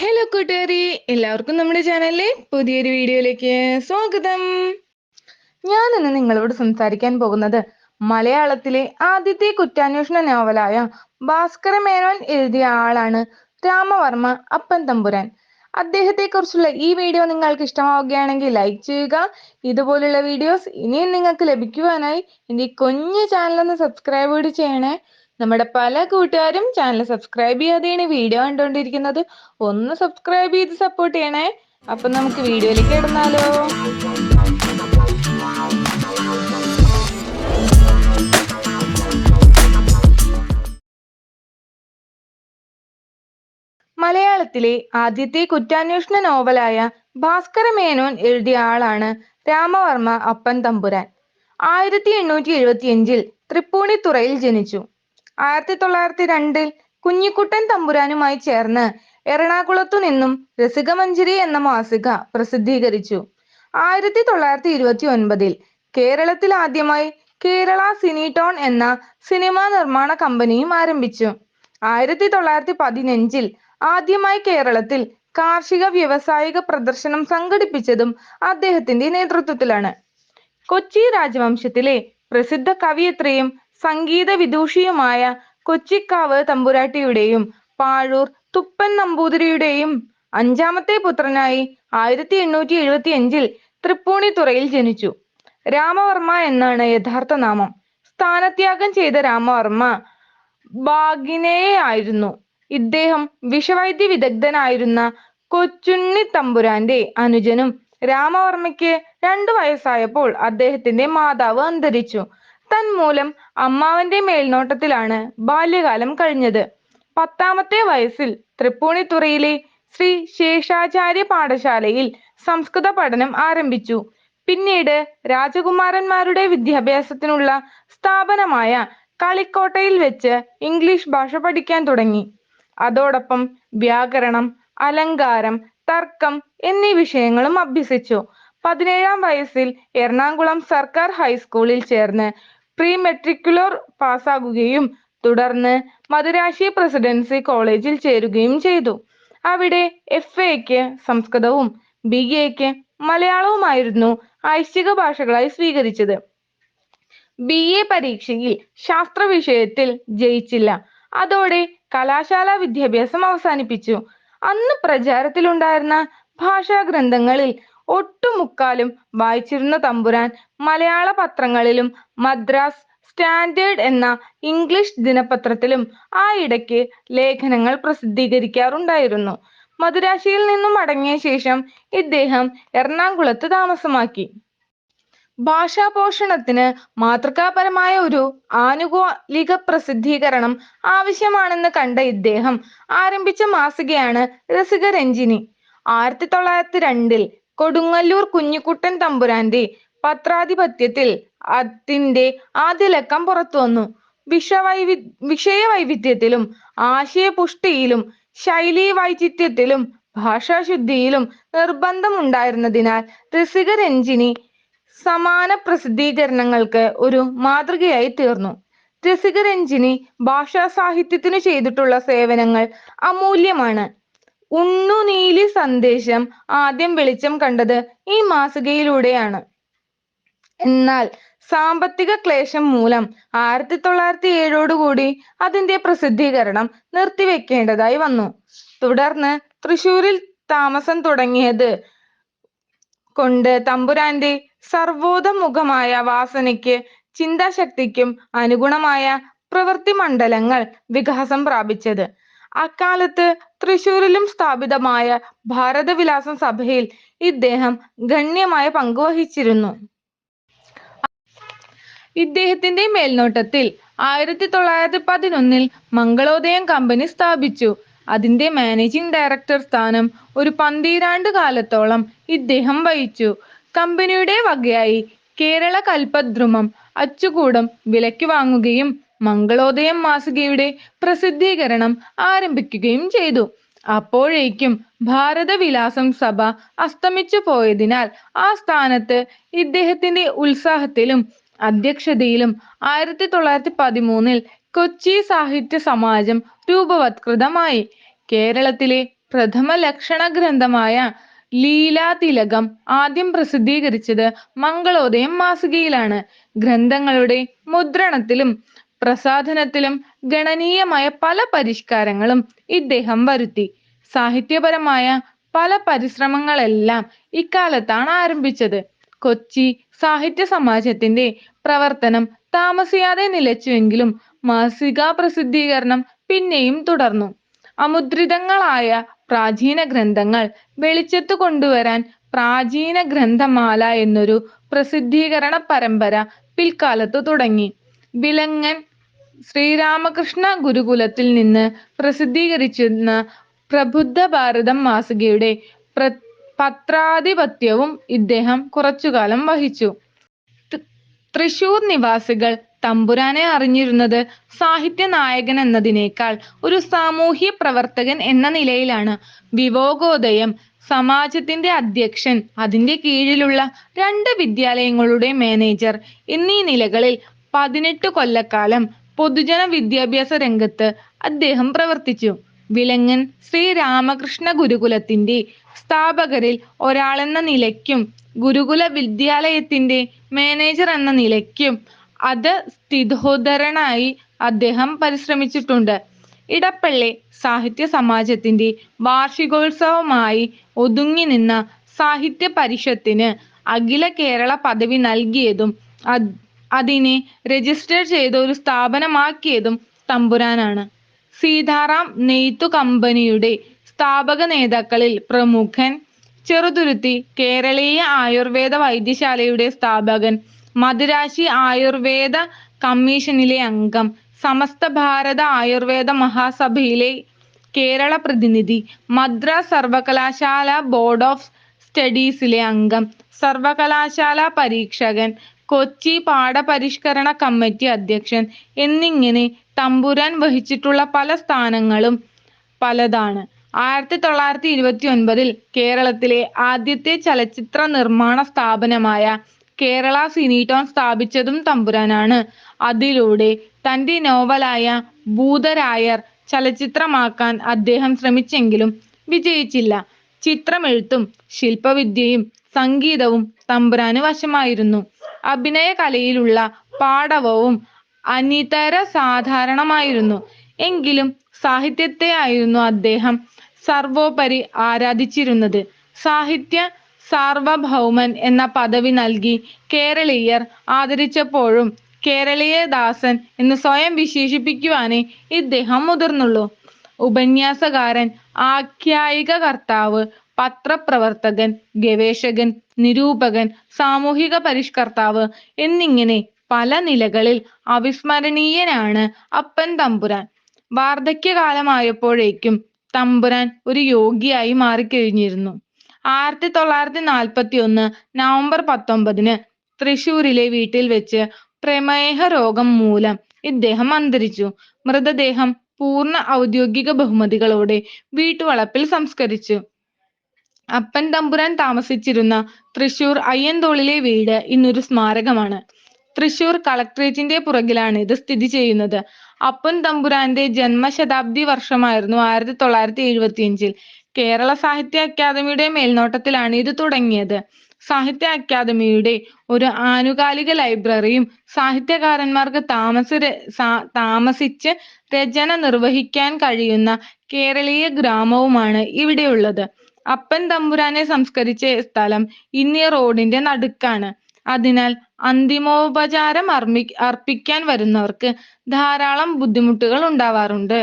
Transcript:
Hello കൂട്ടുകാരി. എല്ലാവർക്കും നമ്മുടെ ചാനലിലെ പുതിയൊരു വീഡിയോയിലേക്ക് സ്വാഗതം. ഞാൻ ഇന്ന് നിങ്ങളോട് സംസാരിക്കാൻ പോകുന്നത് മലയാളത്തിലെ ആദ്യത്തെ കുറ്റാന്വേഷണ നോവലായ ഭാസ്കര മേനോൻ എഴുതിയ ആളാണ് രാമവർമ്മ അപ്പൻ തമ്പുരാൻ. അദ്ദേഹത്തെ കുറിച്ചുള്ള ഈ വീഡിയോ നിങ്ങൾക്ക് ഇഷ്ടമാവുകയാണെങ്കിൽ ലൈക്ക് ചെയ്യുക. ഇതുപോലുള്ള വീഡിയോസ് ഇനിയും നിങ്ങൾക്ക് ലഭിക്കുവാനായി എന്റെ ഈ കുഞ്ഞു ചാനൽ ഒന്ന് സബ്സ്ക്രൈബ് കൂടി ചെയ്യണേ. നമ്മുടെ പല കൂട്ടുകാരും ചാനൽ സബ്സ്ക്രൈബ് ചെയ്യാതെയാണ് വീഡിയോ കണ്ടുകൊണ്ടിരിക്കുന്നത് ഒന്ന് സബ്സ്ക്രൈബ് ചെയ്ത് സപ്പോർട്ട് ചെയ്യണേ. അപ്പൊ നമുക്ക് വീഡിയോയിലേക്ക് ഇടുന്നാലോ മലയാളത്തിലെ ആദ്യത്തെ കുറ്റാന്വേഷണ നോവലായ ഭാസ്കര മേനോൻ എഴുതിയ ആളാണ് രാമവർമ്മ അപ്പൻ തമ്പുരാൻ. ആയിരത്തി എണ്ണൂറ്റി എഴുപത്തിയഞ്ചിൽ തൃപ്പൂണിത്തുറയിൽ ജനിച്ചു. ആയിരത്തി തൊള്ളായിരത്തി രണ്ടിൽ കുഞ്ഞിക്കുട്ടൻ തമ്പുരാനുമായി ചേർന്ന് എറണാകുളത്തു നിന്നും രസികമഞ്ജരി എന്ന മാസിക പ്രസിദ്ധീകരിച്ചു. ആയിരത്തി തൊള്ളായിരത്തി ഇരുപത്തി ഒൻപതിൽ കേരളത്തിൽ ആദ്യമായി കേരള സിനിടോൺ എന്ന സിനിമാ നിർമ്മാണ കമ്പനിയും ആരംഭിച്ചു. ആയിരത്തി തൊള്ളായിരത്തി പതിനഞ്ചിൽ ആദ്യമായി കേരളത്തിൽ കാർഷിക വ്യവസായിക പ്രദർശനം സംഘടിപ്പിച്ചതും അദ്ദേഹത്തിന്റെ നേതൃത്വത്തിലാണ്. കൊച്ചി രാജവംശത്തിലെ പ്രസിദ്ധ കവിയത്രിയും സംഗീത വിദൂഷിയുമായ കൊച്ചിക്കാവ് തമ്പുരാട്ടിയുടെയും പാഴൂർ തുപ്പൻ നമ്പൂതിരിയുടെയും അഞ്ചാമത്തെ പുത്രനായി ആയിരത്തി എണ്ണൂറ്റി എഴുപത്തി അഞ്ചിൽ തൃപ്പൂണിത്തുറയിൽ ജനിച്ചു. രാമവർമ്മ എന്നാണ് യഥാർത്ഥ നാമം. സ്ഥാനത്യാഗം ചെയ്ത രാമവർമ്മ ഭാഗിനേയായിരുന്നു ഇദ്ദേഹം വിഷവൈദ്യ വിദഗ്ധനായിരുന്ന കൊച്ചുണ്ണി തമ്പുരാന്റെ അനുജനും രാമവർമ്മയ്ക്ക് രണ്ടു വയസ്സായപ്പോൾ അദ്ദേഹത്തിന്റെ മാതാവ് അന്തരിച്ചു. തന്മൂലം അമ്മാവന്റെ മേൽനോട്ടത്തിലാണ് ബാല്യകാലം കഴിഞ്ഞത്. പത്താമത്തെ വയസ്സിൽ തൃപ്പൂണിത്തുറയിലെ ശ്രീ ശേഷാചാര്യ പാഠശാലയിൽ സംസ്കൃത പഠനം ആരംഭിച്ചു. പിന്നീട് രാജകുമാരന്മാരുടെ വിദ്യാഭ്യാസത്തിനുള്ള സ്ഥാപനമായ കളിക്കോട്ടയിൽ വെച്ച് ഇംഗ്ലീഷ് ഭാഷ പഠിക്കാൻ തുടങ്ങി. അതോടൊപ്പം വ്യാകരണം അലങ്കാരം തർക്കം എന്നീ വിഷയങ്ങളും അഭ്യസിച്ചു. പതിനേഴാം വയസ്സിൽ എറണാകുളം സർക്കാർ ഹൈസ്കൂളിൽ ചേർന്ന് പ്രീ മെട്രിക്കുലർ പാസ്സാകുകയും തുടർന്ന് മദുരാശി പ്രസിഡൻസി കോളേജിൽ ചേരുകയും ചെയ്തു. അവിടെ എഫ് എക്ക് സംസ്കൃതവും ബി എക്ക് മലയാളവുമായിരുന്നു ഐച്ഛിക ഭാഷകളായി സ്വീകരിച്ചത്. ബി എ പരീക്ഷയിൽ ശാസ്ത്ര വിഷയത്തിൽ ജയിച്ചില്ല. അതോടെ കലാശാല വിദ്യാഭ്യാസം അവസാനിപ്പിച്ചു. അന്ന് പ്രചാരത്തിലുണ്ടായിരുന്ന ഭാഷാ ഗ്രന്ഥങ്ങളിൽ ഒട്ടുമുക്കാലും വായിച്ചിരുന്ന തമ്പുരാൻ മലയാള പത്രങ്ങളിലും മദ്രാസ് സ്റ്റാൻഡേർഡ് എന്ന ഇംഗ്ലീഷ് ദിനപത്രത്തിലും ആ ഇടയ്ക്ക് ലേഖനങ്ങൾ പ്രസിദ്ധീകരിക്കാറുണ്ടായിരുന്നു. മദുരാശിയിൽ നിന്നും മടങ്ങിയ ശേഷം ഇദ്ദേഹം എറണാകുളത്ത് താമസമാക്കി. ഭാഷാപോഷണത്തിന് മാതൃകാപരമായ ഒരു ആനുകൂലിക പ്രസിദ്ധീകരണം ആവശ്യമാണെന്ന് കണ്ട ഇദ്ദേഹം ആരംഭിച്ച മാസികയാണ് രസികരഞ്ജിനി. ആയിരത്തി തൊള്ളായിരത്തി രണ്ടിൽ കൊടുങ്ങല്ലൂർ കുഞ്ഞിക്കുട്ടൻ തമ്പുരാന്റെ പത്രാധിപത്യത്തിൽ അതിന്റെ പുറത്തു വന്നു. വിഷവൈവി വിഷയവൈവിധ്യത്തിലും ആശയപുഷ്ടിയിലും ശൈലീ വൈചിത്യത്തിലും ഭാഷാശുദ്ധിയിലും നിർബന്ധമുണ്ടായിരുന്നതിനാൽ രസികരഞ്ജിനി സമാന പ്രസിദ്ധീകരണങ്ങൾക്ക് ഒരു മാതൃകയായി തീർന്നു. രസികരഞ്ജിനി ഭാഷാ സാഹിത്യത്തിനു ചെയ്തിട്ടുള്ള സേവനങ്ങൾ അമൂല്യമാണ്. ഉണ്ണുനീലി സന്ദേശം ആദ്യം വെളിച്ചം കണ്ടത് ഈ മാസികയിലൂടെയാണ്. എന്നാൽ സാമ്പത്തിക ക്ലേശം മൂലം ആയിരത്തി തൊള്ളായിരത്തി ഏഴോടുകൂടി അതിന്റെ പ്രസിദ്ധീകരണം നിർത്തിവെക്കേണ്ടതായി വന്നു. തുടർന്ന് തൃശൂരിൽ താമസം തുടങ്ങിയത് കൊണ്ട് തമ്പുരാന്റെ സർവോധമുഖമായ വാസനയ്ക്ക് ചിന്താശക്തിക്കും അനുഗുണമായ പ്രവൃത്തി മണ്ഡലങ്ങൾ വികാസം പ്രാപിച്ചത്. അക്കാലത്ത് തൃശൂരിലും സ്ഥാപിതമായ ഭാരതവിലാസം സഭയിൽ ഇദ്ദേഹം ഗണ്യമായ പങ്കുവഹിച്ചിരുന്നു ഇദ്ദേഹത്തിന്റെ മേൽനോട്ടത്തിൽ ആയിരത്തി തൊള്ളായിരത്തി പതിനൊന്നിൽ മംഗളോദയം കമ്പനി സ്ഥാപിച്ചു. അതിന്റെ മാനേജിംഗ് ഡയറക്ടർ സ്ഥാനം ഒരു പന്തീരാണ്ട് കാലത്തോളം ഇദ്ദേഹം വഹിച്ചു. കമ്പനിയുടെ വകയായി കേരള കൽപദ്രുമം അച്ചുകൂടം വിലയ്ക്ക് വാങ്ങുകയും മംഗളോദയം മാസികയുടെ പ്രസിദ്ധീകരണം ആരംഭിക്കുകയും ചെയ്തു അപ്പോഴേക്കും ഭാരതവിലാസം സഭ അസ്തമിച്ചു പോയതിനാൽ ആ സ്ഥാനത്ത് ഇദ്ദേഹത്തിന്റെ ഉത്സാഹത്തിലും അധ്യക്ഷതയിലും ആയിരത്തി തൊള്ളായിരത്തി പതിമൂന്നിൽ കൊച്ചി സാഹിത്യ സമാജം രൂപവത്കൃതമായി കേരളത്തിലെ പ്രഥമ ലക്ഷണ ഗ്രന്ഥമായ ലീലാതിലകം ആദ്യം പ്രസിദ്ധീകരിച്ചത് മംഗളോദയം മാസികയിലാണ്. ഗ്രന്ഥങ്ങളുടെ മുദ്രണത്തിലും പ്രസാധനത്തിലും ഗണനീയമായ പല പരിഷ്കാരങ്ങളും ഇദ്ദേഹം വരുത്തി. സാഹിത്യപരമായ പല പരിശ്രമങ്ങളെല്ലാം ഇക്കാലത്താണ് ആരംഭിച്ചത്. കൊച്ചി സാഹിത്യ സമാജത്തിന്റെ പ്രവർത്തനം താമസിയാതെ നിലച്ചുവെങ്കിലും മാസികാ പ്രസിദ്ധീകരണം പിന്നെയും തുടർന്നു. അമുദ്രിതങ്ങളായ പ്രാചീന ഗ്രന്ഥങ്ങൾ വെളിച്ചത്ത് കൊണ്ടുവരാൻ പ്രാചീന ഗ്രന്ഥമാല എന്നൊരു പ്രസിദ്ധീകരണ പരമ്പര പിൽക്കാലത്ത് തുടങ്ങി. വിലങ്ങൻ ശ്രീരാമകൃഷ്ണ ഗുരുകുലത്തിൽ നിന്ന് പ്രസിദ്ധീകരിച്ചിരുന്ന പ്രബുദ്ധ ഭാരതം മാസികയുടെ പ്ര പത്രാധിപത്യവും ഇദ്ദേഹം കുറച്ചുകാലം വഹിച്ചു. തൃശൂർ നിവാസികൾ തമ്പുരാനെ അറിഞ്ഞിരുന്നത് സാഹിത്യ നായകൻ എന്നതിനേക്കാൾ ഒരു സാമൂഹ്യ പ്രവർത്തകൻ എന്ന നിലയിലാണ്. വിവോഗോദയം സമാജത്തിന്റെ അധ്യക്ഷൻ, അതിന്റെ കീഴിലുള്ള രണ്ട് വിദ്യാലയങ്ങളുടെ മാനേജർ എന്നീ നിലകളിൽ പതിനെട്ട് കൊല്ലക്കാലം പൊതുജന വിദ്യാഭ്യാസ രംഗത്ത് അദ്ദേഹം പ്രവർത്തിച്ചു. വിലങ്ങൻ ശ്രീ രാമകൃഷ്ണ ഗുരുകുലത്തിന്റെ സ്ഥാപകരിൽ ഒരാളെന്ന നിലയ്ക്കും ഗുരുകുല വിദ്യാലയത്തിന്റെ മാനേജർ എന്ന നിലയ്ക്കും അത് സ്ഥിതോധരനായി അദ്ദേഹം പരിശ്രമിച്ചിട്ടുണ്ട്. ഇടപ്പള്ളി സാഹിത്യ സമാജത്തിന്റെ വാർഷികോത്സവമായി ഒതുങ്ങി നിന്ന സാഹിത്യ പരിഷത്തിന് അഖില കേരള പദവി നൽകിയതും അതിനെ രജിസ്റ്റർ ചെയ്ത ഒരു സ്ഥാപനമാക്കിയതും തമ്പുരാനാണ്. സീതാറാം നെയ്ത്തു കമ്പനിയുടെ സ്ഥാപക നേതാക്കളിൽ പ്രമുഖൻ. ചെറുതുരുത്തി കേരളീയ ആയുർവേദ വൈദ്യശാലയുടെ സ്ഥാപകൻ. മദുരാശി ആയുർവേദ കമ്മീഷനിലെ അംഗം. സമസ്ത ഭാരത ആയുർവേദ മഹാസഭയിലെ കേരള പ്രതിനിധി. മദ്രാസ് സർവകലാശാല ബോർഡ് ഓഫ് സ്റ്റഡീസിലെ അംഗം. സർവകലാശാല പരീക്ഷകൻ. കൊച്ചി പാഠപരിഷ്കരണ കമ്മിറ്റി അധ്യക്ഷൻ എന്നിങ്ങനെ തമ്പുരാൻ വഹിച്ചിട്ടുള്ള പല സ്ഥാനങ്ങളും പലതാണ്. ആയിരത്തി തൊള്ളായിരത്തി ഇരുപത്തി ഒൻപതിൽ കേരളത്തിലെ ആദ്യത്തെ ചലച്ചിത്ര നിർമ്മാണ സ്ഥാപനമായ കേരള സിനിടോൺ സ്ഥാപിച്ചതും തമ്പുരാനാണ്. അതിലൂടെ തന്റെ നോവലായ ഭൂതരായർ ചലച്ചിത്രമാക്കാൻ അദ്ദേഹം ശ്രമിച്ചെങ്കിലും വിജയിച്ചില്ല. ചിത്രമെഴുത്തും ശില്പവിദ്യയും സംഗീതവും തമ്പുരാന് വശമായിരുന്നു. അഭിനയകലയിലുള്ള പാടവവും അനിതരസാധാരണമായിരുന്നു. എങ്കിലും സാഹിത്യത്തെ ആയിരുന്നു അദ്ദേഹം സർവോപരി ആരാധിച്ചിരുന്നത്. സാഹിത്യ സാർവഭൗമൻ എന്ന പദവി നൽകി കേരളീയർ ആദരിച്ചപ്പോഴും കേരളീയ ദാസൻ എന്ന് സ്വയം വിശേഷിപ്പിക്കുവാനേ ഇദ്ദേഹം മുതിർന്നുള്ളൂ. ഉപന്യാസകാരൻ, ആഖ്യായികകർത്താവ്, പത്രപ്രവർത്തകൻ, ഗവേഷകൻ, നിരൂപകൻ, സാമൂഹിക പരിഷ്കർത്താവ് എന്നിങ്ങനെ പല നിലകളിൽ അവിസ്മരണീയനാണ് അപ്പൻ തമ്പുരാൻ. വാർദ്ധക്യകാലമായപ്പോഴേക്കും തമ്പുരാൻ ഒരു യോഗിയായി മാറിക്കഴിഞ്ഞിരുന്നു. ആയിരത്തി തൊള്ളായിരത്തി നാൽപ്പത്തിയൊന്ന് നവംബർ പത്തൊമ്പതിന് തൃശൂരിലെ വീട്ടിൽ വെച്ച് പ്രമേഹ രോഗം മൂലം ഇദ്ദേഹം അന്തരിച്ചു. മൃതദേഹം പൂർണ ഔദ്യോഗിക ബഹുമതികളോടെ വീട്ടുവളപ്പിൽ സംസ്കരിച്ചു. അപ്പൻ തമ്പുരാൻ താമസിച്ചിരുന്ന തൃശൂർ അയ്യന്തോളിലെ വീട് ഇന്നൊരു സ്മാരകമാണ്. തൃശൂർ കളക്ട്രേറ്റിന്റെ പുറകിലാണ് ഇത് സ്ഥിതി ചെയ്യുന്നത്. അപ്പൻ തമ്പുരാന്റെ ജന്മശതാബ്ദി വർഷമായിരുന്നു ആയിരത്തി തൊള്ളായിരത്തി എഴുപത്തിയഞ്ചിൽ. കേരള സാഹിത്യ അക്കാദമിയുടെ മേൽനോട്ടത്തിലാണ് ഇത് തുടങ്ങിയത്. സാഹിത്യ അക്കാദമിയുടെ ഒരു ആനുകാലിക ലൈബ്രറിയും സാഹിത്യകാരന്മാർക്ക് താമസ താമസിച്ച് രചന നിർവഹിക്കാൻ കഴിയുന്ന കേരളീയ ഗ്രാമവുമാണ് ഇവിടെയുള്ളത്. അപ്പൻ തമ്പുരാനെ സംസ്കരിച്ച സ്ഥലം ഇന്നീ റോഡിന്റെ നടുക്കാണ്. അതിനാൽ അന്തിമോപചാരം അർപ്പിക്കാൻ വരുന്നവർക്ക് ധാരാളം ബുദ്ധിമുട്ടുകൾ ഉണ്ടാവാറുണ്ട്.